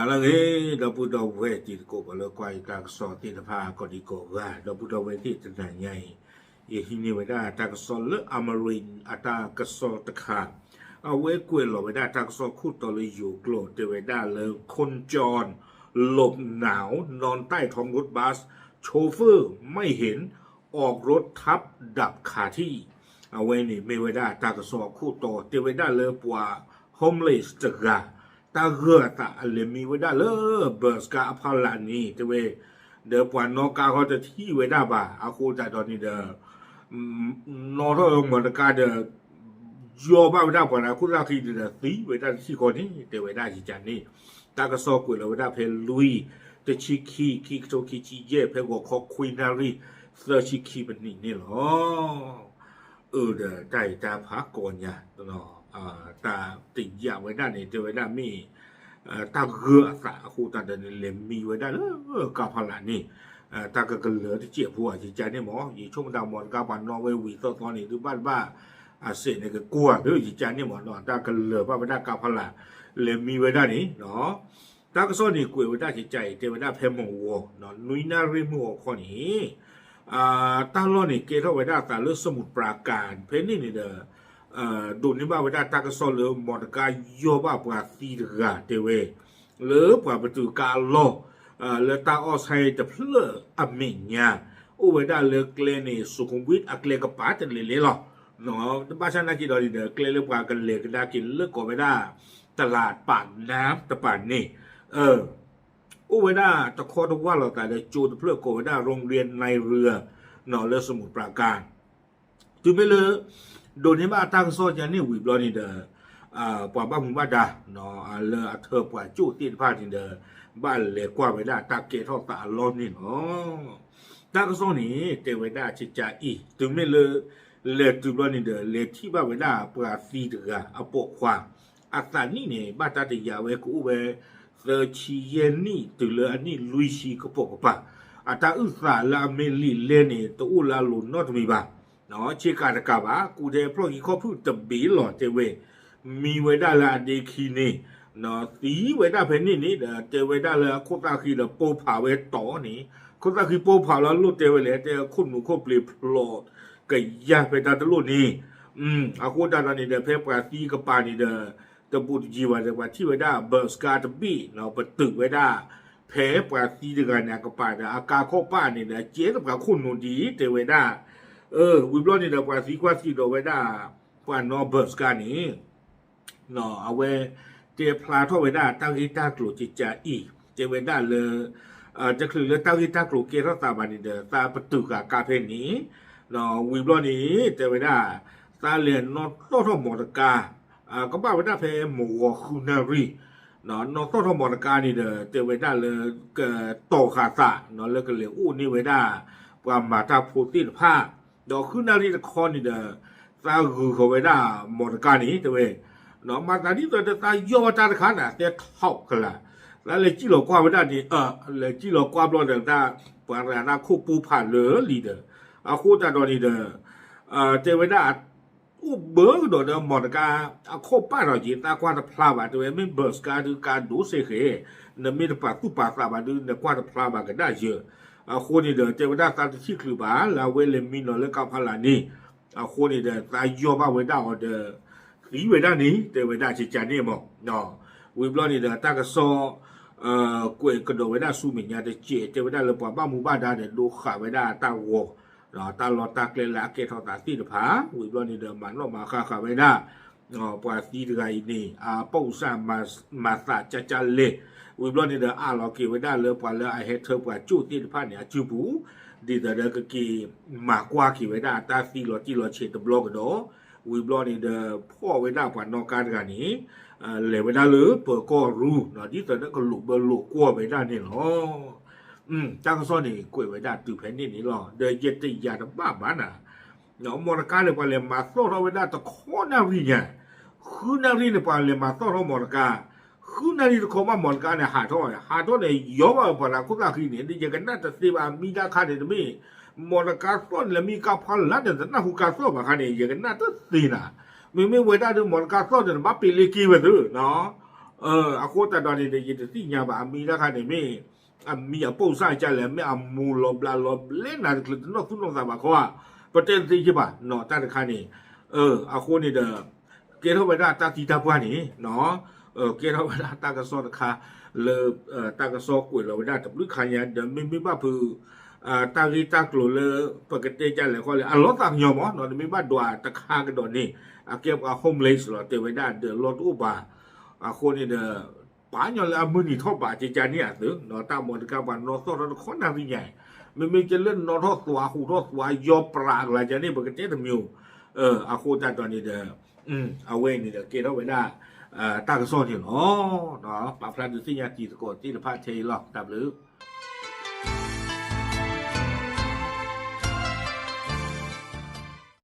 นาลังเฮดอบุดอเวติโกบเลกไกตากสอตินภากอดิโกกาดอบุดอเวติตนาใหญ่เอฮินิเวดาตากสอเลอมารินอัตากสอตะขาดเอาเวกวยหลอเวดาตากสอคู่ตอเลยอยู่โกรธเดเวด้าเลยคนจรหลบหนาวนอนใต้ท้องรถบัส โชเฟอร์ไม่เห็นออกรถทับดับคาที่เอาเวนี่เมเวดาตากสอคู่ต่อเดเวด้าเลยป่วโฮมเลสตะกา ตาเรือตาอะไรมีไว้ได้เลยเบิร์สกาอพาลานี่เตไว้เดี๋ยวปัวนอกาเขาจะที่ไว้ได้บ่าอาคูแต่ตอนนี้เด้ออืมนอทเหมือนกาเด้อยอบ้าไว้ได้ปัวนะคุณราคีเด้อตีไว้ได้ที่คนนี้เตไว้ได้ที่จันนี่ตากระสอบกุยเราไว้ได้เพลลุย တချီခီခီတိုခီချီရဲ့ဖဲကိုခေါခွေနာရီသချီခီပနိနေလောเออเดไก่ตา พากอนยาตเนาะอ่าตาติยาไว้ด้านนี้เจอไว้ด้านมีเอ่อตาเกือสะคูตาเดนเลมีไว้ด้านเออกาพลานี่เอ่อตากะกะเหลือที่เจียผัวจิจานี่หมออีช่วงดาวมอนกาบันนอร์เวย์วีตอตอนนี้ดูบ้านบ้าอาเสเนี่ยก็กลัวเด้อจิจานี่หมอ ดูนี่บาเวด้ตากสอเลือหมดกาโยบ้าปลาซีกาเทเวเลอปลาประตูกาโลเลตาออสไฮจะเพลออเมญยาอุเวด้เลืเกลเนสุขุมวิทอักเลกปาตเลเล่หรอเนาะบ้านฉันนักกินดอลีเดอเกลเลปลากันเลือกดากินเลือกกอเวดาตลาดป่านน้ำตะป่านนี่เอออุเวดาตะคอทุกว่าเราแต่เดจูตเพื่อโกเวดาโรงเรียนในเรือเนาะเรือสมุทรปราการจึงไปเลย โดนนี้บ้าตั้งโซจะนี่วิบลอนี่เดออ่าปว่าบ้ามุบ้าดาเนาะเลอเธอปว่าจูตีนพาทินเดอบ้านเลกว่าเวดาตาเกทอกตาลอนนี่เนาะตากโซนี่เตเวดาชิจอีตุไม่เลยเลตุบลอนี่เดอเลที่บ้าเวดาปราซีเดออปกควางอัตานี่เนี่ยบ้าตาติยา เวกูเว the chi ye ni tu le ani lui shi ko po ko pa ata u sa la me li le ni to u la lu not mi ba no chi ka ta ka ba ku de pro ki ko phu te bi lo te we mi we da la de ki ni no ti we da phe ni ni da te we da la ko ta ki la po pha we to ni ko ta ki po pha la lu te we le te khu nu ko ple plo ka ya pe da lu ni อืมอากูตานี่เดเพปาตีกปานี่เดตะบุตจีวันว่าที่ไว้ได้เบิร์สกาตบีเราไปตึกไว้ได้แพ้ปราตีดกันเนี่ยก็ป่าเนี่ยอาการข้อป้านี่เนี่ยเจ๊กับคุณนุ่นดีเตไว้ได้า ตีกว่าสีโดไว้ได้ปานอเบิร์สกานี่เนาะเอาไว้เตพลาท่อไว้ได้ตั้งที่ตากลุจิจาอีเตไว้ได้เลยเอ่อจะคือเลยตั้งที่ตากลุเกรตาบานี่เดตาประตูกับกาเพนี้นาะวิบลอนี่เตไว้ได้ตาเรียนนอตอทอมอตกาอ่าก็ป้าเวดาเพหมูคูนารีนาะนอต้อทมอนกานี่เด้อเตเวดาเลยกโตคาซะเนาะเลยก็เลยอู้นี่เวด้าปามมาตาโพติภาดอกคูนารีตะคอนี่เด้าค อเขาเวดามอนกานี่เตเวเนาะมาตานี่ตัวตายอตาคาน่ะเตทอกกละแล้วเลยจิโลกว่าเวดานี่เออเลยจิโลกว่าบลอดตาปารานาคูปูผ่านเลยลีเด้ออาคูตาดอนี่เด้อเอ่อเตเวดา u bơ đồ đó mòn ca à khô pa rồi chỉ ta qua tập pla bà tôi mình bơ ska du ca đủ sẽ khế nè mình pa tu pa pla bà du nè qua tập pla bà cái đó chưa à khô này đó tôi đã ta chỉ khử bà là về lên mình nó lên cao pha là ni à khô này đó ta vô bà về đó đó lý về đó ni tôi về đó chỉ trả ni mà nó vì bao này đó ta cái so ờ quên cái đồ về đó su mình nhà để chế tôi về đó là bà ba mu ba đó để đồ khả về đó ta wo เราตาลอตาเกลละเกทอตาตีดผาวิบลนี่เดมันลอมาคาคาไว้ได้อ๋อปาตีดไกนี่อาปูซามามาสาจะจะเลวิบลนี่เดอาลอกีไว้ได้เลยปาเลยไอเฮเธอปาจูตีดผาเนี่ยจูบูดีเดเดกกีมากว่ากีไว้ได้ตาตีลอตี အခုနေတဲ့တေဝဒကတိကလူပါလာဝဲလေမီနော်လကဖလာနေအခုနေတဲ့တာယောဘဝေဒဟောတဲ့ဒီဝေဒနေတေဝဒချေချာနေမောနော်ဝေဘလနေတဲ့တကဆောအာကိုယ်ကတော့ဝေဒစုမညာတဲ့ချေတေဝဒလပပမှုပဒါတဲ့ဒုခဝေဒတာဝောတာလောတာကလေလာကေထောတာတိတဖာဝေဘလနေတဲ့မနောမခခဝေဒ นี่นี่หรอเดยเยติยาตบ้าบ้าน่ะเนาะมอรกาเลยปาเลมาโซเราไว้ได้ตะขอนารีเนี่ยคือนารีเนี่ยปาเลมาโซเรามอรกาคือนารีตะขอมามอรกาเนี่ยหาท่อหาท่อเนี่ยยอมเอาปานาคุตาคีเนี่ hunari ne pa le ma toro morka hunari ko ma morka ne ha to ha to ne yo ba pa la ku la khi ne de ga na ta se ba mi da kha de de me morka so le mi ka pha la de na hu ka so ba kha ne ye ga na ta se na mi mi we da de morka so de ba pe le ki we de no เอออโคตะดอนนี่ยินติญาบามีละค่ะเนี่ย a mi a pou sa cha le me a mu lo bla lo le na de no ku no sa ba ko a paten ti ji ba no ta de kha ni เออ a ko ni de ကေတော့ဝဒတာတီတာပွားနေနော်เออကေတော့ဝဒတာကစောတခါလေเอ่อတာကစောကွေလောဝဒတပလူခါညာဒမေမေဘဖူအာတာဂီတာကလိုလေပကတဲ့ကြလဲခေါ်လေအလောတာညောမောနော်မေဘဒွာတခါကတော့နေအကေက homeless လောတေဝဒเดလောတူပါ အခုနေတဲ့ဘာညလာမနီထောပါကြကြနေရတယ်နော်တာမောတကဘာနော်စောရခွန်နာရင်းညမမေကျလနော်တော့သွားဟူတော့သွားယောပရာလာကြနေဘကတဲ့မျိုးเออအခုတတ်တော်နေတဲ့อืมအ 嗯，啊，为你的给到为那呃大个少点哦，那把弗兰德西亚几个国际的帕切伊朗 W。